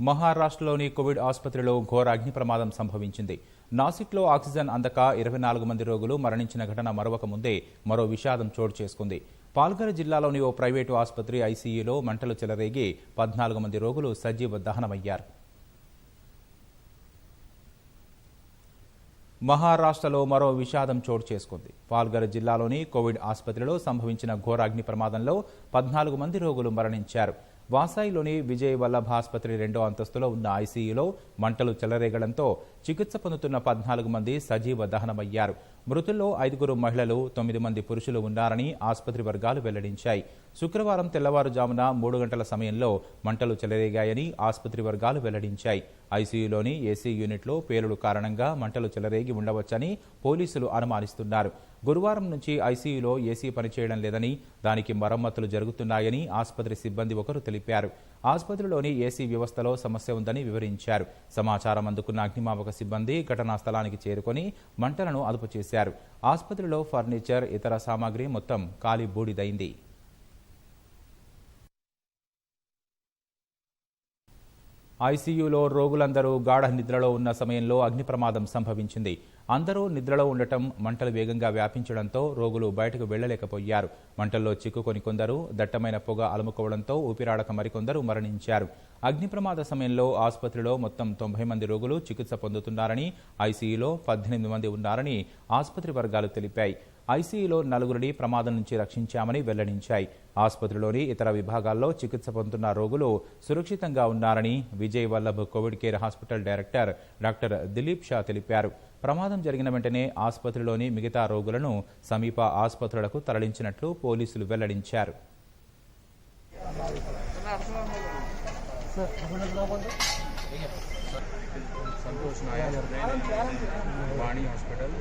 మహారాష్ట్రలోని కోవిడ్ ఆసుపత్రిలో ఘోర అగ్ని ప్రమాదం సంభవించింది. నాసిక్లో ఆక్సిజన్ అందక ఇరవై నాలుగు మంది రోగులు మరణించిన ఘటన మరొక ముందే మరో విషాదం చోటు చేసుకుంది. పాల్ఘర్ జిల్లాలోని ఓ ప్రైవేటు ఆసుపత్రి ఐసీయూలో మంటలు చెలరేగి పద్నాలుగు మంది రోగులు సజీవ దహనమయ్యారు. మహారాష్ట్రలో మరో విషాదం చోటు చేసుకుంది. పాల్ఘర్ జిల్లాలోని కోవిడ్ ఆసుపత్రిలో సంభవించిన ఘోర అగ్ని ప్రమాదంలో పద్నాలుగు మంది రోగులు మరణించారు. వాసాయిలోని విజయ్ వల్లభ ఆసుపత్రి రెండో అంతస్తులో ఉన్న ఐసీయూలో మంటలు చెలరేగడంతో చికిత్స పొందుతున్న పద్నాలుగు మంది సజీవ దహనమయ్యారు. మృతుల్లో ఐదుగురు మహిళలు తొమ్మిది మంది పురుషులు ఉన్నారని ఆసుపత్రి వర్గాలు వెల్లడించాయి. శుక్రవారం తెల్లవారుజామున మూడు గంటల సమయంలో మంటలు చెలరేగాయని ఆసుపత్రి వర్గాలు వెల్లడించాయి. ఐసీయూలోని ఏసీ యూనిట్లో పేలుడు కారణంగా మంటలు చెలరేగి ఉండవచ్చని పోలీసులు అనుమానిస్తున్నారు. గురువారం నుంచి ఐసీయూలో ఏసీ పనిచేయడం లేదని దానికి మరమ్మతులు జరుగుతున్నాయని ఆసుపత్రి సిబ్బంది ఒకరు తెలిపారు. ఆసుపత్రిలోని ఏసీ వ్యవస్థలో సమస్య ఉందని వివరించారు. సమాచారం అందుకున్న అగ్నిమాపక సిబ్బంది ఘటనా స్థలానికి చేరుకొని మంటలను అదుపు చేశారు ఆసుపత్రిలో ఫర్నిచర్ ఇతర సామాగ్రి మొత్తం కాలి బూడిదైంది. ఐసీయూలో రోగులందరూ గాఢ నిద్రలో ఉన్న సమయంలో అగ్ని ప్రమాదం సంభవించింది. అందరూ నిద్రలో ఉండటం మంటలు వేగంగా వ్యాపించడంతో రోగులు బయటకు వెళ్ళలేకపోయారు మంటల్లో చిక్కుకొని కొందరు దట్టమైన పొగ అలుముకోవడంతో ఊపిరాడక మరికొందరు మరణించారు. అగ్ని ప్రమాద సమయంలో ఆసుపత్రిలో మొత్తం తొంభై మంది రోగులు చికిత్స పొందుతున్నారని ఐసీయూలో పద్దెనిమిది మంది ఉన్నారని ఆసుపత్రి వర్గాలు తెలిపాయి. ఐసీయూలో నలుగురిని ప్రమాదం నుంచి రక్షించామని వెల్లడించాయి. ఆసుపత్రిలోని ఇతర విభాగాల్లో చికిత్స పొందుతున్న రోగులు సురక్షితంగా ఉన్నారని Vijay Vallabh covid care hospital director doctor Dilip Shah తెలిపారు. ప్రమాదం జరిగిన వెంటనే ఆసుపత్రిలోని మిగతా రోగులను సమీప ఆసుపత్రులకు తరలించినట్లు పోలీసులు వెల్లడించారు. సంతోష్ నాయర్ వాణి హాస్పిటల్.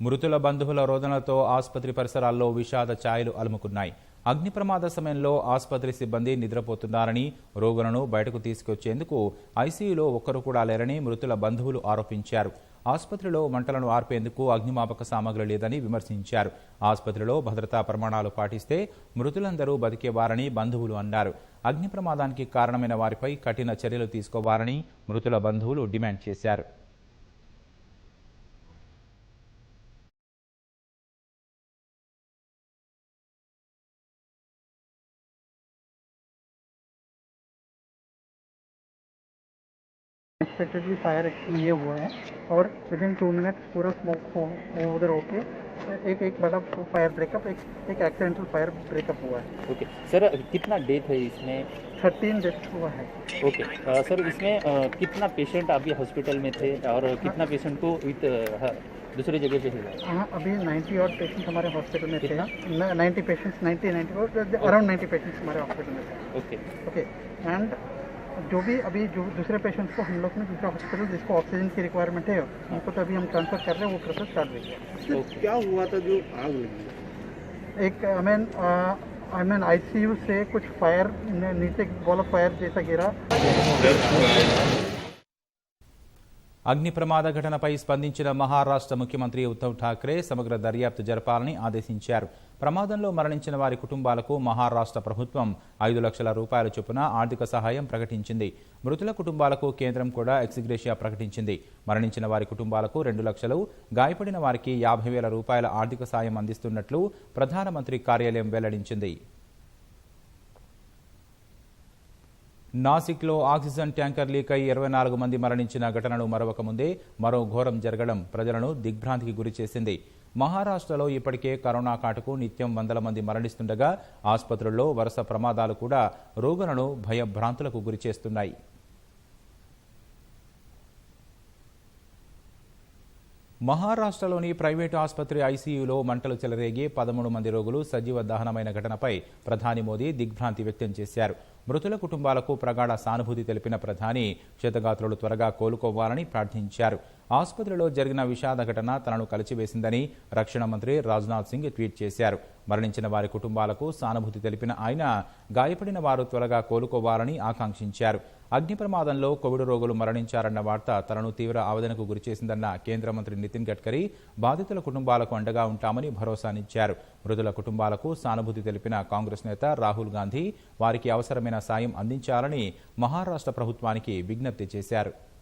మృతుల బంధువుల రోదనలతో ఆసుపత్రి పరిసరాల్లో విషాద ఛాయలు అలుముకున్నాయి. అగ్ని ప్రమాద సమయంలో ఆసుపత్రి సిబ్బంది నిద్రపోతున్నారని రోగులను బయటకు తీసుకొచ్చేందుకు ఐసీయూలో ఒక్కరు కూడా లేరని మృతుల బంధువులు ఆరోపించారు. ఆసుపత్రిలో మంటలను ఆర్పేందుకు అగ్నిమాపక సామగ్రి లేదని విమర్శించారు. ఆసుపత్రిలో భద్రతా ప్రమాణాలు పాటిస్తే మృతులందరూ బతికేవారని బంధువులు అన్నారు. అగ్ని ప్రమాదానికి కారణమైన వారిపై కఠిన చర్యలు తీసుకోవాలని మృతుల బంధువులు డిమాండ్ చేశారు. अनएक्सपेक्टेडली फायर ये हुआ है और विद इन टू मिनट्स पूरा स्मोक उधर होके एक एक बड़ा फायर ब्रेकअप एक एक एक्सीडेंटल फायर ब्रेकअप हुआ है। ओके सर कितना डेथ है इसमें? थर्टीन डेथ हुआ है। ओके सर इसमें अ, कितना पेशेंट अभी हॉस्पिटल में थे और कितना पेशेंट को विथ दूसरी जगह पे है हाँ अभी 90 और पेशेंट हमारे हॉस्पिटल में थे। कितना? नाइन्टी पेशेंट्स 90 90 अराउंड 90 पेशेंट्स हमारे हॉस्पिटल में थे। ओके ओके एंड जो भी अभी जो दूसरे पेशेंट्स को हम लोग ने दूसरा हॉस्पिटल जिसको ऑक्सीजन की रिक्वायरमेंट है उनको तो अभी हम ट्रांसफ़र कर रहे हैं वो प्रोसेस स्टार्ट रही है। क्या हुआ था जो आग लगी? एक I mean I mean ICU से कुछ फायर नीचे बॉल ऑफ़ फायर जैसा गिरा। అగ్ని ప్రమాద ఘటనపై స్పందించిన మహారాష్ట్ర ముఖ్యమంత్రి ఉద్ధవ్ ఠాక్రే సమగ్ర దర్యాప్తు జరపాలని ఆదేశించారు. ప్రమాదంలో మరణించిన వారి కుటుంబాలకు మహారాష్ట్ర ప్రభుత్వం ఐదు లక్షల రూపాయల చొప్పున ఆర్థిక సహాయం ప్రకటించింది. మృతుల కుటుంబాలకు కేంద్రం కూడా ఎక్సిగ్రేషియా ప్రకటించింది. మరణించిన వారి కుటుంబాలకు రెండు లక్షలు గాయపడిన వారికి యాభై వేల రూపాయల ఆర్థిక సాయం అందిస్తున్నట్లు ప్రధానమంత్రి కార్యాలయం వెల్లడించింది. నాసిక్లో ఆక్సిజన్ ట్యాంకర్ లీక్ అయి ఇరవై నాలుగు మంది మరణించిన ఘటనను మరొక ముందే మరో ఘోరం జరగడం ప్రజలను దిగ్భ్రాంతికి గురిచేసింది మహారాష్ట్రలో ఇప్పటికే కరోనా కాటుకు నిత్యం వందల మంది మరణిస్తుండగా ఆసుపత్రుల్లో వరుస ప్రమాదాలు కూడా రోగులను భయభ్రాంతులకు గురిచేస్తున్నాయి మహారాష్ట్రలోని ప్రైవేటు ఆసుపత్రి ఐసీయూలో మంటలు చెలరేగి పదమూడు మంది రోగులు సజీవ దహనమైన ఘటనపై ప్రధాని మోదీ దిగ్భ్రాంతి వ్యక్తం చేశారు. మృతుల కుటుంబాలకు ప్రగాఢ సానుభూతి తెలిపిన ప్రధాని క్షతగాత్రులు త్వరగా కోలుకోవాలని ప్రార్థించారు. ఆసుపత్రిలో జరిగిన విషాద ఘటన తనను కలిచివేసిందని రక్షణ మంత్రి రాజ్నాథ్ సింగ్ ట్వీట్ చేశారు. మరణించిన వారి కుటుంబాలకు సానుభూతి తెలిపిన ఆయన గాయపడిన వారు త్వరగా కోలుకోవాలని ఆకాంక్షించారు. అగ్ని ప్రమాదంలో కోవిడ్ రోగులు మరణించారన్న వార్త తనను తీవ్ర ఆవేదనకు గురిచేసిందన్న కేంద్ర మంత్రి నితిన్ గడ్కరీ బాధితుల కుటుంబాలకు అండగా ఉంటామని భరోసానిచ్చారు. మృతుల కుటుంబాలకు సానుభూతి తెలిపిన కాంగ్రెస్ నేత రాహుల్ గాంధీ వారికి అవసరమైన సాయం అందించాలని మహారాష్ట్ర ప్రభుత్వానికి విజ్ఞప్తి చేశారు.